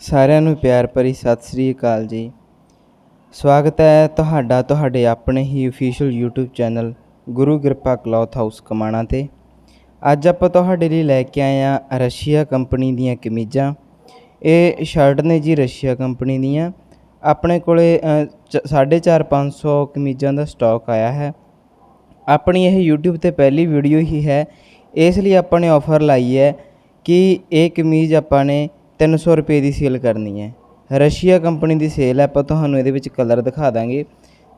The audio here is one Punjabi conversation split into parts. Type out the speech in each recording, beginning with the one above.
ਸਾਰਿਆਂ ਨੂੰ ਪਿਆਰ ਭਰੀ ਸਤਿ ਸ੍ਰੀ ਅਕਾਲ ਜੀ। ਸਵਾਗਤ ਹੈ ਤੁਹਾਡਾ ਤੁਹਾਡੇ ਆਪਣੇ ਹੀ official YouTube channel Guru Kirpa cloth house Kamana ਤੇ। ਅੱਜ ਆਪਾਂ ਤੁਹਾਡੇ ਲਈ ਲੈ ਕੇ ਆਏ ਆ ਰਸ਼ੀਆ ਕੰਪਨੀ ਦੀਆਂ ਕਮੀਜ਼ਾਂ। ਇਹ ਸ਼ਰਟ ਨੇ ਜੀ ਰਸ਼ੀਆ ਕੰਪਨੀ ਦੀਆਂ। ਆਪਣੇ ਕੋਲੇ 4.5 500 ਕਮੀਜ਼ਾਂ ਦਾ ਸਟਾਕ ਆਇਆ ਹੈ। ਆਪਣੀ ਇਹ YouTube ਤੇ ਪਹਿਲੀ ਵੀਡੀਓ ਹੀ ਹੈ। ਇਸ ਲਈ ਆਪਾਂ ਨੇ ਆਫਰ ਲਾਈ ਹੈ ਕਿ ਇਹ ਕਮੀਜ਼ ਆਪਾਂ ਨੇ 300 ਰੁਪਏ ਦੀ ਸੇਲ ਕਰਨੀ ਹੈ। ਰਸ਼ੀਆ ਕੰਪਨੀ ਦੀ ਸੇਲ ਹੈ, ਆਪਾਂ ਤੁਹਾਨੂੰ ਇਹਦੇ ਵਿੱਚ ਕਲਰ ਦਿਖਾ ਦਾਂਗੇ।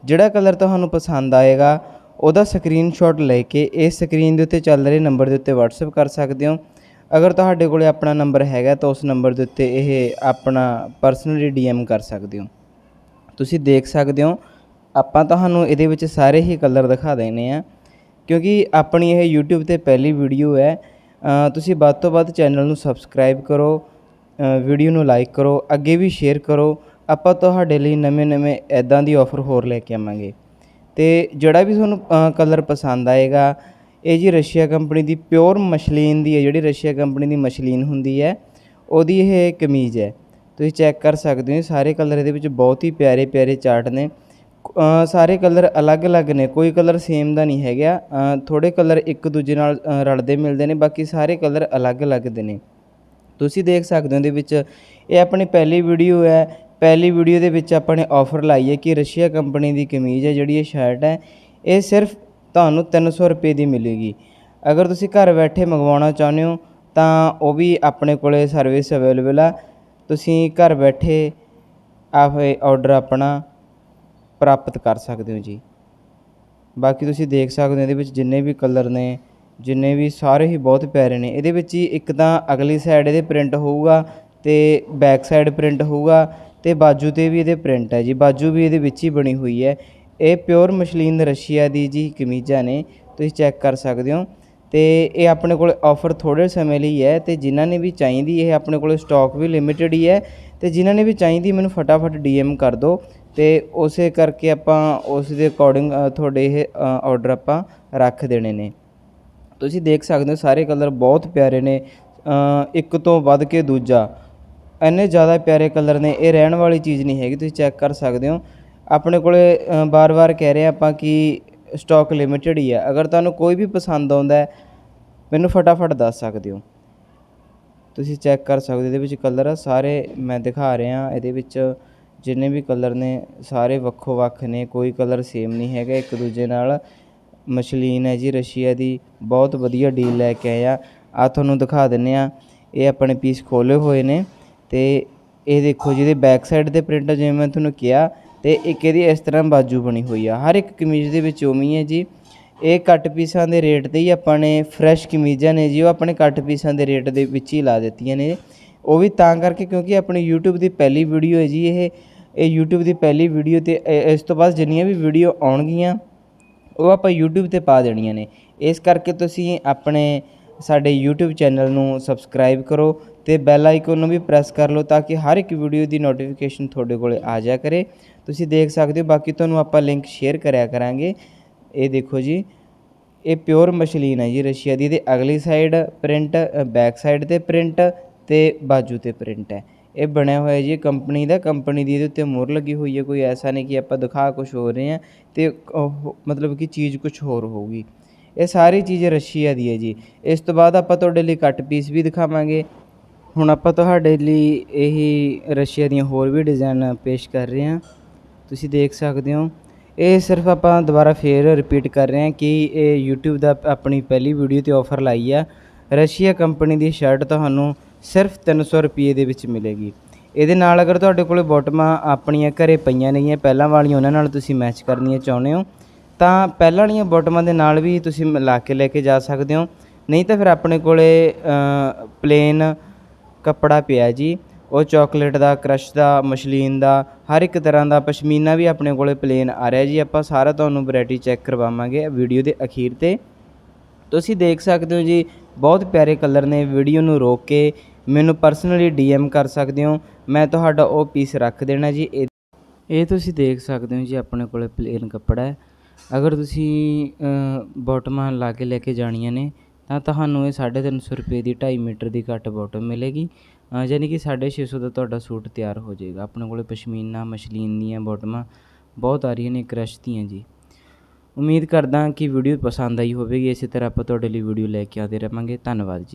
ਜਿਹੜਾ ਕਲਰ ਤੁਹਾਨੂੰ ਪਸੰਦ ਆਏਗਾ, ਉਹਦਾ ਸਕਰੀਨਸ਼ਾਟ ਲੈ ਕੇ ਇਸ ਸਕਰੀਨ ਦੇ ਉੱਤੇ ਚੱਲ ਰਹੇ ਨੰਬਰ ਦੇ ਉੱਤੇ WhatsApp ਕਰ ਸਕਦੇ ਹੋ। ਅਗਰ ਤੁਹਾਡੇ ਕੋਲੇ ਆਪਣਾ ਨੰਬਰ ਹੈਗਾ, ਤਾਂ ਉਸ ਨੰਬਰ ਦੇ ਉੱਤੇ ਇਹ ਆਪਣਾ ਪਰਸਨਲੀ DM ਕਰ ਸਕਦੇ ਹੋ। ਤੁਸੀਂ ਦੇਖ ਸਕਦੇ ਹੋ, ਆਪਾਂ ਤੁਹਾਨੂੰ ਇਹਦੇ ਵਿੱਚ ਸਾਰੇ ਹੀ ਕਲਰ ਦਿਖਾ ਦੇਣੇ ਆ। ਕਿਉਂਕਿ ਆਪਣੀ ਇਹ YouTube ਤੇ ਪਹਿਲੀ ਵੀਡੀਓ ਹੈ ਤੁਸੀਂ ਵੱਧ ਤੋਂ ਵੱਧ ਚੈਨਲ ਨੂੰ ਸਬਸਕ੍ਰਾਈਬ ਕਰੋ। ਵੀਡੀਓ ਨੂੰ ਲਾਈਕ ਕਰੋ ਅੱਗੇ ਵੀ ਸ਼ੇਅਰ ਕਰੋ। ਆਪਾਂ ਤੁਹਾਡੇ ਲਈ ਨਵੇਂ-ਨਵੇਂ ਐਦਾਂ ਦੀ ਆਫਰ ਹੋਰ ਲੈ ਕੇ ਆਵਾਂਗੇ। ਅਤੇ ਜਿਹੜਾ ਵੀ ਤੁਹਾਨੂੰ ਕਲਰ ਪਸੰਦ ਆਏਗਾ ਇਹ ਜੀ ਰਸ਼ੀਆ ਕੰਪਨੀ ਦੀ ਪਿਓਰ ਮਸ਼ਲੀਨ ਦੀ ਹੈ ਜਿਹੜੀ ਰਸ਼ੀਆ ਕੰਪਨੀ ਦੀ ਮਸ਼ਲੀਨ ਹੁੰਦੀ ਹੈ ਉਹਦੀ ਇਹ ਕਮੀਜ਼ ਹੈ। ਤੁਸੀਂ ਚੈੱਕ ਕਰ ਸਕਦੇ ਹੋ ਸਾਰੇ ਕਲਰ ਇਹਦੇ ਵਿੱਚ ਬਹੁਤ ਹੀ ਪਿਆਰੇ ਪਿਆਰੇ ਚਾਰਟ ਨੇ। ਸਾਰੇ ਕਲਰ ਅਲੱਗ-ਅਲੱਗ ਨੇ ਕੋਈ ਕਲਰ ਸੇਮ ਦਾ ਨਹੀਂ ਹੈਗਾ। ਅ, ਥੋੜੇ ਕਲਰ ਇੱਕ ਦੂਜੇ ਨਾਲ ਰਲਦੇ ਮਿਲਦੇ ਨੇ ਬਾਕੀ ਸਾਰੇ ਕਲਰ ਅਲੱਗ-ਅਲੱਗ ਦੇ ਨੇ। ਤੁਸੀਂ ਦੇਖ ਸਕਦੇ ਹੋ ਇਹਦੇ ਵਿੱਚ ਇਹ ਆਪਣੀ ਪਹਿਲੀ ਵੀਡੀਓ ਹੈ। ਪਹਿਲੀ ਵੀਡੀਓ ਦੇ ਵਿੱਚ ਆਪਾਂ ਨੇ ਆਫਰ ਲਾਈ ਹੈ ਕਿ ਰਸ਼ੀਆ ਕੰਪਨੀ ਦੀ ਕਮੀਜ਼ ਹੈ, ਜਿਹੜੀ ਇਹ ਸ਼ਰਟ ਹੈ, ਇਹ ਸਿਰਫ ਤੁਹਾਨੂੰ 300 ਰੁਪਏ ਦੀ ਮਿਲੇਗੀ। ਅਗਰ ਤੁਸੀਂ ਘਰ ਬੈਠੇ ਮੰਗਵਾਉਣਾ ਚਾਹੁੰਦੇ ਹੋ, ਤਾਂ ਉਹ ਵੀ ਆਪਣੇ ਕੋਲੇ ਸਰਵਿਸ ਅਵੇਲੇਬਲ ਆ। ਤੁਸੀਂ ਘਰ ਬੈਠੇ ਆਹ ਆਰਡਰ ਆਪਣਾ ਪ੍ਰਾਪਤ ਕਰ ਸਕਦੇ ਹੋ ਜੀ। ਬਾਕੀ ਤੁਸੀਂ ਦੇਖ ਸਕਦੇ ਹੋ ਇਹਦੇ ਵਿੱਚ ਜਿੰਨੇ ਵੀ ਕਲਰ ਨੇ ਜਿੰਨੇ ਵੀ ਸਾਰੇ ਹੀ ਬਹੁਤ ਪਿਆਰੇ ਨੇ। ਇਹਦੇ ਵਿੱਚ ਹੀ ਇੱਕ ਤਾਂ ਅਗਲੀ ਸਾਈਡ ਇਹਦੇ ਪ੍ਰਿੰਟ ਹੋਊਗਾ ਅਤੇ ਬੈਕ ਸਾਈਡ ਪ੍ਰਿੰਟ ਹੋਊਗਾ ਅਤੇ ਬਾਜੂ ਤੇ ਵੀ ਇਹਦੇ ਪ੍ਰਿੰਟ ਹੈ ਜੀ। ਬਾਜੂ ਵੀ ਇਹਦੇ ਵਿੱਚ ਹੀ ਬਣੀ ਹੋਈ ਹੈ। ਇਹ ਪਿਓਰ ਮਸ਼ਲੀਨ ਰਸ਼ੀਆ ਦੀ ਜੀ ਕਮੀਜ਼ਾਂ ਨੇ, ਤੁਸੀਂ ਚੈੱਕ ਕਰ ਸਕਦੇ ਹੋ। ਅਤੇ ਇਹ ਆਪਣੇ ਕੋਲ ਆਫਰ ਥੋੜ੍ਹੇ ਸਮੇਂ ਲਈ ਹੈ ਅਤੇ ਜਿਨ੍ਹਾਂ ਨੇ ਵੀ ਚਾਹੀਦੀ ਇਹ ਆਪਣੇ ਕੋਲ ਸਟਾਕ ਵੀ ਲਿਮਿਟਿਡ ਹੀ ਹੈ ਅਤੇ ਜਿਨ੍ਹਾਂ ਨੇ ਵੀ ਚਾਹੀਦੀ ਮੈਨੂੰ ਫਟਾਫਟ ਡੀਐਮ ਕਰ ਦਿਓ ਅਤੇ ਉਸੇ ਕਰਕੇ ਆਪਾਂ ਉਸ ਦੇ ਅਕੋਰਡਿੰਗ ਤੁਹਾਡੇ ਇਹ ਆਰਡਰ ਆਪਾਂ ਰੱਖ ਦੇਣੇ ਨੇ। ਤੁਸੀਂ ਦੇਖ ਸਕਦੇ ਹੋ ਸਾਰੇ ਕਲਰ ਬਹੁਤ ਪਿਆਰੇ ਨੇ ਇੱਕ ਤੋਂ ਵੱਧ ਕੇ ਦੂਜਾ। ਇੰਨੇ ਜ਼ਿਆਦਾ ਪਿਆਰੇ ਕਲਰ ਨੇ, ਇਹ ਰਹਿਣ ਵਾਲੀ ਚੀਜ਼ ਨਹੀਂ ਹੈਗੀ, ਤੁਸੀਂ ਚੈੱਕ ਕਰ ਸਕਦੇ ਹੋ। ਆਪਣੇ ਕੋਲੇ ਬਾਰ-ਬਾਰ ਕਹਿ ਰਹੇ ਆਪਾਂ ਕਿ ਸਟਾਕ ਲਿਮਿਟਿਡ ਹੀ ਹੈ ਅਗਰ ਤੁਹਾਨੂੰ ਕੋਈ ਵੀ ਪਸੰਦ ਆਉਂਦਾ ਮੈਨੂੰ ਫਟਾਫਟ ਦੱਸ ਸਕਦੇ ਹੋ। ਤੁਸੀਂ ਚੈੱਕ ਕਰ ਸਕਦੇ ਹੋ, ਇਹਦੇ ਵਿੱਚ ਕਲਰ ਸਾਰੇ ਮੈਂ ਦਿਖਾ ਰਿਹਾ, ਇਹਦੇ ਵਿੱਚ ਜਿੰਨੇ ਵੀ ਕਲਰ ਨੇ, ਸਾਰੇ ਵੱਖੋ ਵੱਖ ਨੇ, ਕੋਈ ਕਲਰ ਸੇਮ ਨਹੀਂ ਹੈਗਾ ਇੱਕ ਦੂਜੇ ਨਾਲ। ਮਸ਼ਲੀਨ ਹੈ ਜੀ, ਰਸ਼ੀਆ ਦੀ ਬਹੁਤ ਵਧੀਆ ਡੀਲ ਲੈ ਕੇ ਆਏ ਆ। ਆਹ ਤੁਹਾਨੂੰ ਦਿਖਾ ਦਿੰਦੇ ਹਾਂ ਇਹ ਆਪਣੇ ਪੀਸ ਖੋਲੇ ਹੋਏ ਨੇ ਅਤੇ ਇਹ ਦੇਖੋ ਜਿਹਦੇ ਬੈਕ ਸਾਈਡ ਤੇ ਪ੍ਰਿੰਟ ਜਿਵੇਂ ਮੈਂ ਤੁਹਾਨੂੰ ਕਿਹਾ ਅਤੇ ਇੱਕ ਇਹਦੀ ਇਸ ਤਰ੍ਹਾਂ ਬਾਜੂ ਬਣੀ ਹੋਈ ਆ। ਹਰ ਇੱਕ ਕਮੀਜ਼ ਦੇ ਵਿੱਚ ਉਵੇਂ ਹੈ ਜੀ। ਇਹ ਕੱਟ ਪੀਸਾਂ ਦੇ ਰੇਟ ਤੇ ਹੀ ਆਪਾਂ ਨੇ ਫਰੈਸ਼ ਕਮੀਜ਼ਾਂ ਨੇ ਜੀ, ਉਹ ਆਪਣੇ ਕੱਟ ਪੀਸਾਂ ਦੇ ਰੇਟ ਦੇ ਵਿੱਚ ਹੀ ਲਾ ਦਿੱਤੀਆਂ ਨੇ। ਉਹ ਵੀ ਤਾਂ ਕਰਕੇ ਕਿਉਂਕਿ ਆਪਣੀ YouTube ਦੀ ਪਹਿਲੀ ਵੀਡੀਓ ਹੈ ਜੀ ਇਹ। ਇਹ YouTube ਦੀ ਪਹਿਲੀ ਵੀਡੀਓ ਤੇ ਇਸ ਤੋਂ ਬਾਅਦ ਜਿੰਨੀਆਂ ਵੀ ਵੀਡੀਓ ਆਉਣਗੀਆਂ ਉਹ ਆਪਾਂ YouTube ਤੇ ਪਾ ਦੇਣੀਆਂ ਨੇ। ਇਸ ਕਰਕੇ ਤੁਸੀਂ ਆਪਣੇ ਸਾਡੇ YouTube ਚੈਨਲ ਨੂੰ ਸਬਸਕ੍ਰਾਈਬ ਕਰੋ ਅਤੇ ਬੈਲ ਆਈਕਨ ਨੂੰ ਵੀ ਪ੍ਰੈਸ ਕਰ ਲਓ ਤਾਂ ਕਿ ਹਰ ਇੱਕ ਵੀਡੀਓ ਦੀ ਨੋਟੀਫਿਕੇਸ਼ਨ ਤੁਹਾਡੇ ਕੋਲ ਆ ਜਾਇਆ ਕਰੇ। ਤੁਸੀਂ ਦੇਖ ਸਕਦੇ ਹੋ, ਬਾਕੀ ਤੁਹਾਨੂੰ ਆਪਾਂ ਲਿੰਕ ਸ਼ੇਅਰ ਕਰਿਆ ਕਰਾਂਗੇ। ਇਹ ਦੇਖੋ ਜੀ, ਇਹ ਪਿਓਰ ਮਸ਼ਲੀਨ ਹੈ ਜੀ ਰਸ਼ੀਆ ਦੀ। ਇਹਦੇ ਅਗਲੀ ਸਾਈਡ ਪ੍ਰਿੰਟ ਬੈਕ ਸਾਈਡ ਤੇ ਪ੍ਰਿੰਟ ਤੇ ਬਾਜੂ ਤੇ ਪ੍ਰਿੰਟ ਹੈ। ਇਹ ਬਣਿਆ ਹੋਇਆ ਜੀ ਕੰਪਨੀ ਦਾ ਕੰਪਨੀ ਦੀ ਇਹਦੇ ਉੱਤੇ ਮੋਹਰ ਲੱਗੀ ਹੋਈ ਹੈ, ਕੋਈ ਐਸਾ ਨਹੀਂ ਕਿ ਆਪਾਂ ਦਿਖਾ ਕੁਝ ਹੋ ਰਹੇ ਹਾਂ ਤੇ ਉਹ ਮਤਲਬ ਕਿ ਚੀਜ਼ ਕੁਝ ਹੋਰ ਹੋਊਗੀ। ਇਹ ਸਾਰੀ ਚੀਜ਼ ਰਸ਼ੀਆ ਦੀ ਹੈ ਜੀ। ਇਸ ਤੋਂ ਬਾਅਦ ਆਪਾਂ ਤੁਹਾਡੇ ਲਈ ਕੱਟ ਪੀਸ ਵੀ ਦਿਖਾਵਾਂਗੇ। ਹੁਣ ਆਪਾਂ ਤੁਹਾਡੇ ਲਈ ਇਹੀ ਰਸ਼ੀਆ ਦੀਆਂ ਹੋਰ ਵੀ ਡਿਜ਼ਾਈਨ ਪੇਸ਼ ਕਰ ਰਹੇ ਹਾਂ। ਤੁਸੀਂ ਦੇਖ ਸਕਦੇ ਹੋ। ਇਹ ਸਿਰਫ ਆਪਾਂ ਦੁਬਾਰਾ ਫੇਰ ਰਿਪੀਟ ਕਰ ਰਹੇ ਹਾਂ ਕਿ ਇਹ YouTube ਦਾ ਆਪਣੀ ਪਹਿਲੀ ਵੀਡੀਓ ਤੇ ਆਫਰ ਲਾਈ ਆ। ਰਸ਼ੀਆ ਕੰਪਨੀ ਦੀ ਸ਼ਰਟ ਤੁਹਾਨੂੰ ਸਿਰਫ 300 ਰੁਪਏ ਦੇ ਵਿੱਚ ਮਿਲੇਗੀ। ਇਹਦੇ ਨਾਲ ਅਗਰ ਤੁਹਾਡੇ ਕੋਲ ਬੋਟਮਾਂ ਆਪਣੀਆਂ ਘਰੇ ਪਈਆਂ ਨੇਗੀਆਂ, ਪਹਿਲਾਂ ਵਾਲੀਆਂ ਉਹਨਾਂ ਨਾਲ ਤੁਸੀਂ ਮੈਚ ਕਰਨੀਆਂ ਚਾਹੁੰਦੇ ਹੋ, ਤਾਂ ਪਹਿਲਾਂ ਵਾਲੀਆਂ ਬੋਟਮਾਂ ਦੇ ਨਾਲ ਵੀ ਤੁਸੀਂ ਮਿਲਾ ਕੇ ਲੈ ਕੇ ਜਾ ਸਕਦੇ ਹੋ। ਨਹੀਂ ਤਾਂ ਫਿਰ ਆਪਣੇ ਕੋਲੇ ਪਲੇਨ ਕੱਪੜਾ ਪਿਆ ਜੀ। ਉਹ ਚਾਕਲੇਟ ਦਾ ਕ੍ਰਸ਼ ਦਾ ਮਸ਼ਲੀਨ ਦਾ, ਹਰ ਇੱਕ ਤਰ੍ਹਾਂ ਦਾ ਪਸ਼ਮੀਨਾ ਵੀ ਆਪਣੇ ਕੋਲੇ ਪਲੇਨ ਆ ਰਿਹਾ ਜੀ। ਆਪਾਂ ਸਾਰਾ ਤੁਹਾਨੂੰ ਵੈਰਾਈਟੀ ਚੈੱਕ ਕਰਵਾਵਾਂਗੇ ਵੀਡੀਓ ਦੇ ਅਖੀਰ ਤੇ। ਤੁਸੀਂ ਦੇਖ ਸਕਦੇ ਹੋ ਜੀ, ਬਹੁਤ ਪਿਆਰੇ ਕਲਰ ਨੇ। ਵੀਡੀਓ ਨੂੰ ਰੋਕ ਕੇ ਮੈਨੂੰ ਪਰਸਨਲੀ ਡੀਐਮ ਕਰ ਸਕਦੇ ਹੋ। ਮੈਂ ਤੁਹਾਡਾ ਉਹ ਪੀਸ ਰੱਖ ਦੇਣਾ ਜੀ। ਇਹ ਤੁਸੀਂ ਦੇਖ ਸਕਦੇ ਹੋ ਜੀ ਆਪਣੇ ਕੋਲੇ ਪਲੇਨ ਕੱਪੜਾ ਹੈ। ਅਗਰ ਤੁਸੀਂ ਬੋਟਮਾਂ ਲਾ ਕੇ ਲੈ ਕੇ ਜਾਣੀਆਂ ਨੇ ਤਾਂ ਤੁਹਾਨੂੰ ਇਹ 350 ਰੁਪਏ ਦੀ 2.5 ਮੀਟਰ ਦੀ ਘੱਟ ਬੋਟਮ ਮਿਲੇਗੀ। ਅ, ਯਾਨੀ ਕਿ 650 ਦਾ ਤੁਹਾਡਾ ਸੂਟ ਤਿਆਰ ਹੋ ਜਾਏਗਾ। ਆਪਣੇ ਕੋਲੇ ਪਸ਼ਮੀਨਾ ਮਸ਼ਲੀਨ ਦੀਆਂ ਬੋਟਮਾਂ ਬਹੁਤ ਆ ਰਹੀਆਂ ਨੇ ਕ੍ਰਸ਼ ਦੀਆਂ ਜੀ। ਉਮੀਦ ਕਰਦਾ ਕਿ ਵੀਡੀਓ ਪਸੰਦ ਆਈ ਹੋਵੇਗੀ। ਇਸੇ ਤਰ੍ਹਾਂ ਆਪਾਂ ਤੁਹਾਡੇ ਲਈ ਵੀਡੀਓ ਲੈ ਕੇ ਆਉਂਦੇ ਰਵਾਂਗੇ। ਧੰਨਵਾਦ ਜੀ।